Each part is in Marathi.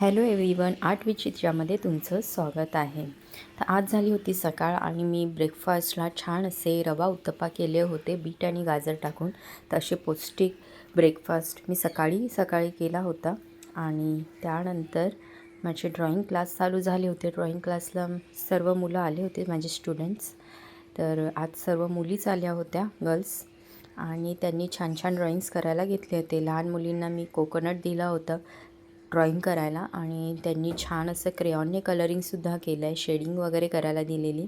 हॅलो एव्हरीवन आर्ट विचित्रामध्ये तुमचं स्वागत आहे. तर आज झाली होती सकाळ आणि मी ब्रेकफास्टला छान असे रवा उत्तप्पा केले होते बीट आणि गाजर टाकून. तर असे पौष्टिक ब्रेकफास्ट मी सकाळी सकाळी केला होता. आणि त्यानंतर माझे ड्रॉईंग क्लास चालू झाले होते. ड्रॉईंग क्लासला सर्व मुलं आले होते माझे स्टुडंट्स तर आज सर्व मुलीच आल्या होत्या गर्ल्स आणि त्यांनी छान छान ड्रॉइंग्स करायला घेतले होते. लहान मुलींना मी कोकोनट दिला होता. ड्रॉईंग करायला आणि त्यांनी छान असं क्रेऑनने कलरिंगसुद्धा केलं आहे शेडिंग वगैरे करायला दिलेली.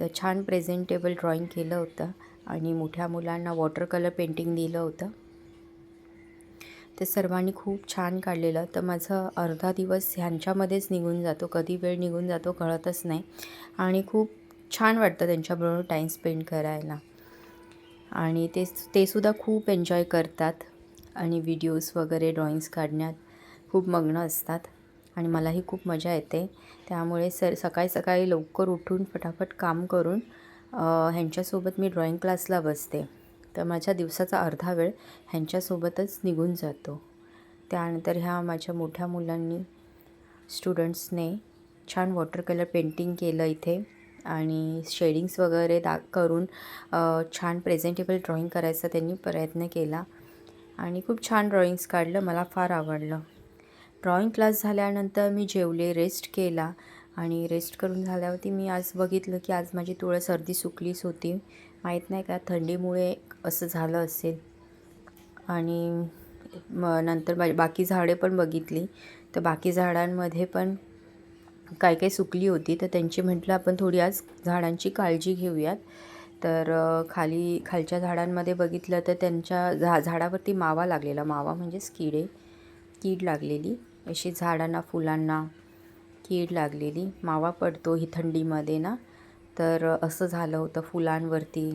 तर छान प्रेझेंटेबल ड्रॉईंग केलं होतं आणि मोठ्या मुलांना वॉटर कलर पेंटिंग दिलं होतं. ते सर्वांनी खूप छान काढलेलं. तर माझं अर्धा दिवस ह्यांच्यामध्येच निघून जातो. कधी वेळ निघून जातो कळतच नाही. आणि खूप छान वाटतं त्यांच्याबरोबर टाईम स्पेंड करायला. आणि ते ते सुद्धा खूप एन्जॉय करतात. आणि व्हिडिओज वगैरे ड्रॉइंग्स काढण्यात. खूप मग्न असतात आणि मलाही खूप मजा येते. त्यामुळे सर सकाळी सकाळी लवकर उठून फटाफट काम करून ह्यांच्यासोबत मी ड्रॉईंग क्लासला बसते. तर माझ्या दिवसाचा अर्धा वेळ ह्यांच्यासोबतच निघून जातो. त्यानंतर ह्या माझ्या मोठ्या मुलांनी स्टुडंट्सने छान वॉटर कलर पेंटिंग केलं इथे आणि शेडिंग्स वगैरे दा करून छान प्रेझेंटेबल ड्रॉईंग करायचा त्यांनी प्रयत्न केला आणि खूप छान ड्रॉइंग्स काढलं मला फार आवडलं. ड्रॉइंग क्लास झाल्यानंतर मी जेवले रेस्ट केला आणि रेस्ट करून झाल्यावरती मी आज बघितलं की आज माझी थोडं सर्दी सुकलीच होती. माहीत नाही का थंडीमुळे असं झालं असेल. आणि मग नंतर बा बाकी झाडे पण बघितली. तर बाकी झाडांमध्ये पण काय काय सुकली होती तर त्यांची म्हटलं आपण थोडी आज झाडांची काळजी घेऊयात. तर खाली खालच्या झाडांमध्ये बघितलं तर त्यांच्या झा झाडावरती मावा लागलेला. मावा म्हणजेच किडे कीड लागलेली. अशी झाडांना फुलांना कीड लागलेली. मावा पडतो ही थंडीमध्ये ना. तर असं झालं होतं फुलांवरती.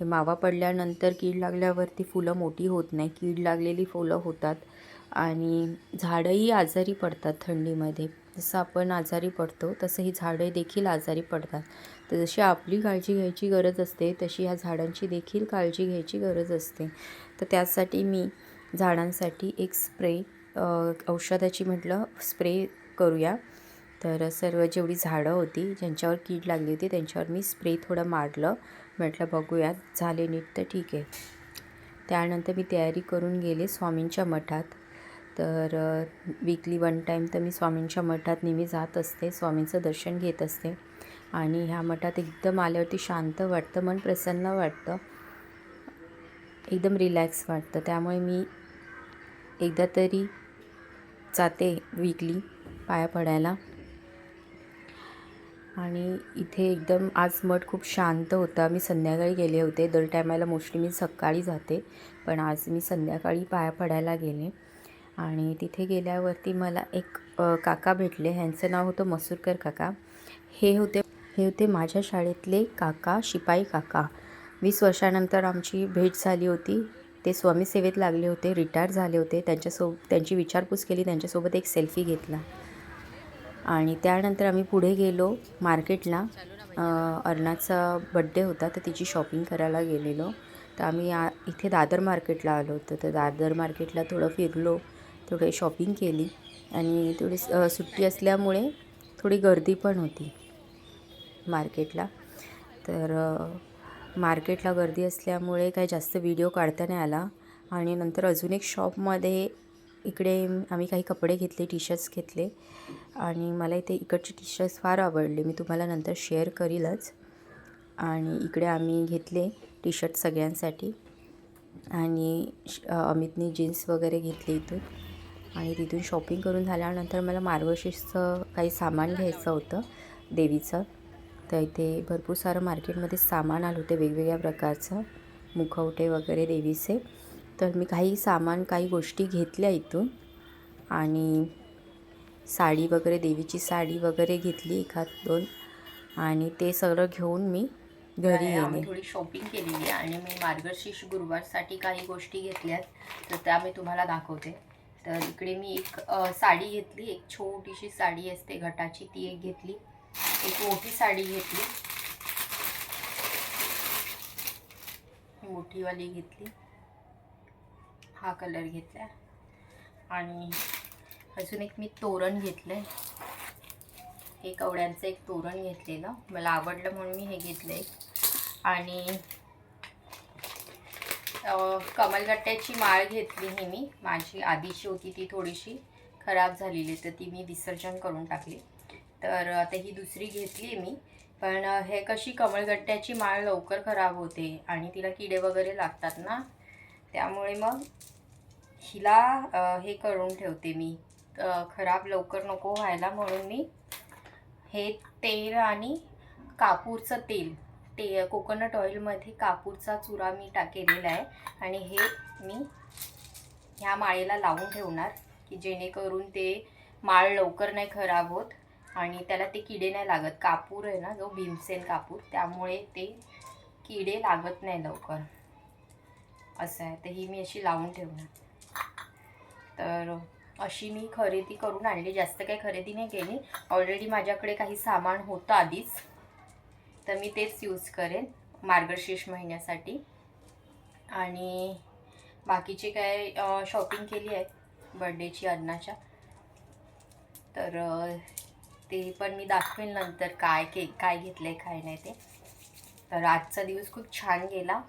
हे मावा पडल्यानंतर कीड लागल्यावरती फुलं मोठी होत नाही. कीड लागलेली फुलं होतात. आणि झाडंही आजारी पडतात थंडीमध्ये. जसं आपण आजारी पडतो तसं ही झाडं देखील आजारी पडतात. तर जशी आपली काळजी घ्यायची गरज असते तशी ह्या झाडांची देखील काळजी घ्यायची गरज असते. तर त्यासाठी मी झाडांसाठी एक स्प्रे औषधाची म्हटलं स्प्रे करूया. तर सर्व जेवढी झाडं होती ज्यांच्यावर कीड लागली होती त्यांच्यावर मी स्प्रे थोडं मारलं. म्हटलं बघूयात झाले नीट तर ठीक आहे. त्यानंतर मी तयारी करून गेले स्वामींच्या मठात. तर वीकली वन टाईम तर मी स्वामींच्या मठात नेहमी जात असते स्वामींचं दर्शन घेत असते. आणि ह्या मठात एकदम आल्यावरती शांत वाटतं मन प्रसन्न वाटतं. एकदम रिलॅक्स वाटतं. त्यामुळे मी एकदा तरी जाते वीकली पाया पडायला. आणि इथे एकदम आज मठ खूप शांत होता. मी संध्याकाळी गेले होते. दर टायमाला मोस्टली मी सकाळी जाते. पण आज मी संध्याकाळी पाया पडायला गेले. आणि तिथे गेल्यावरती मला एक काका भेटले. ह्यांचं नाव होतं मसूरकर काका. हे होते हे होते माझ्या शाळेतले काका शिपाई काका. वीस वर्षानंतर आमची भेट झाली होती. ते स्वामी सेवेत लागले होते रिटायर झाले होते. त्यांच्यासोब त्यांची विचारपूस केली त्यांच्यासोबत एक सेल्फी घेतला. आणि त्यानंतर आम्ही पुढे गेलो मार्केटला. अर्णाचा बड्डे होता तर तिची शॉपिंग करायला गेलेलो. तर आम्ही आ इथे दादर मार्केटला आलो होतो. तर दादर मार्केटला थोडं फिरलो थोडे शॉपिंग केली. आणि थोडी सुट्टी असल्यामुळे थोडी गर्दी पण होती मार्केटला. तर मार्केटला गर्दी असल्यामुळे काही जास्त व्हिडिओ काढता नाही आला. आणि नंतर अजून एक शॉपमध्ये इकडे आम्ही काही कपडे घेतले टी शर्ट्स घेतले. आणि मला इथे इकडचे टी शर्ट्स फार आवडले. मी तुम्हाला नंतर शेअर करीलच. आणि इकडे आम्ही घेतले टी शर्ट सगळ्यांसाठी. आणि अमितने जीन्स वगैरे घेतली इथून. आणि तिथून शॉपिंग करून झाल्यानंतर मला मार्गशीर्षचं काही सामान घ्यायचं होतं देवीचं. तर इथे भरपूर सारं मार्केटमध्ये सामान आलं होते वेगवेगळ्या प्रकारचं. मुखवटे वगैरे देवीचे. तर मी काही सामान काही गोष्टी घेतल्या इथून. आणि साडी वगैरे देवीची साडी वगैरे घेतली एखाद दोन. आणि ते सगळं घेऊन मी घरी येणे थोडी शॉपिंग केलेली आणि मी मार्गशीर्ष गुरुवारसाठी काही गोष्टी घेतल्यात. तर त्या मी तुम्हाला दाखवते. तर इकडे मी एक साडी घेतली. एक छोटीशी साडी असते घटाची ती एक घेतली. एक मोठी साडी घेतली. मोठीवाली घेतली. हा कलर घेतला. आणि अजून एक मी तोरण घेतलं आहे हे कवड्यांचं एक तोरण घेतलेलं. मला आवडलं म्हणून मी हे घेतलं आहे आणि कमलगट्ट्याची माळ घेतली ही मी. माझी आधीची होती ती थोडीशी खराब झालेली तर ती मी विसर्जन करून टाकली. तर आता ही दुसरी घेतली मी. पण हे कशी कमळगट्ट्याची माळ लवकर खराब होते आणि तिला किडे वगैरे लागतात ना त्यामुळे मग हिला हे करून ठेवते मी. खराब लवकर नको व्हायला म्हणून मी हे तेल आणि कापूरचं तेल ते कोकोनट ऑइलमध्ये कापूरचा चुरा मी टा केलेला आहे. आणि हे मी ह्या माळेला लावून ठेवणार की जेणेकरून ते माळ लवकर नाही खराब होत. आणि त्याला ते किडे नाही लागत. कापूर आहे ना जो भीमसेन कापूर त्यामुळे ते किडे लागत नाही लवकर. असं आहे. तर ही मी अशी लावून ठेवणार. तर अशी मी खरेदी करून आणली. जास्त काही खरेदी नाही केली. ऑलरेडी माझ्याकडे काही सामान होतं आधीच. तर मी तेच यूज करेन मार्गशीर्ष महिन्यासाठी. आणि बाकीचे काय शॉपिंग केली आहे. बड्डेची अन्नाच्या. तर ते पण मी दाखवेन नंतर काय के काय घेतलं आहे काय नाही ते. तर आजचा दिवस खूप छान गेला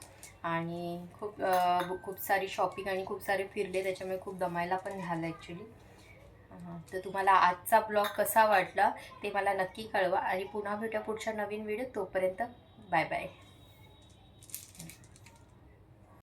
आणि खूप खूप सारी शॉपिंग आणि खूप सारे फिरले त्याच्यामुळे खूप दमायला पण झालं ॲक्च्युली तर तुम्हाला आजचा ब्लॉग कसा वाटला ते मला नक्की कळवा आणि पुन्हा भेटा पुढच्या नवीन व्हिडिओ तोपर्यंत बाय बाय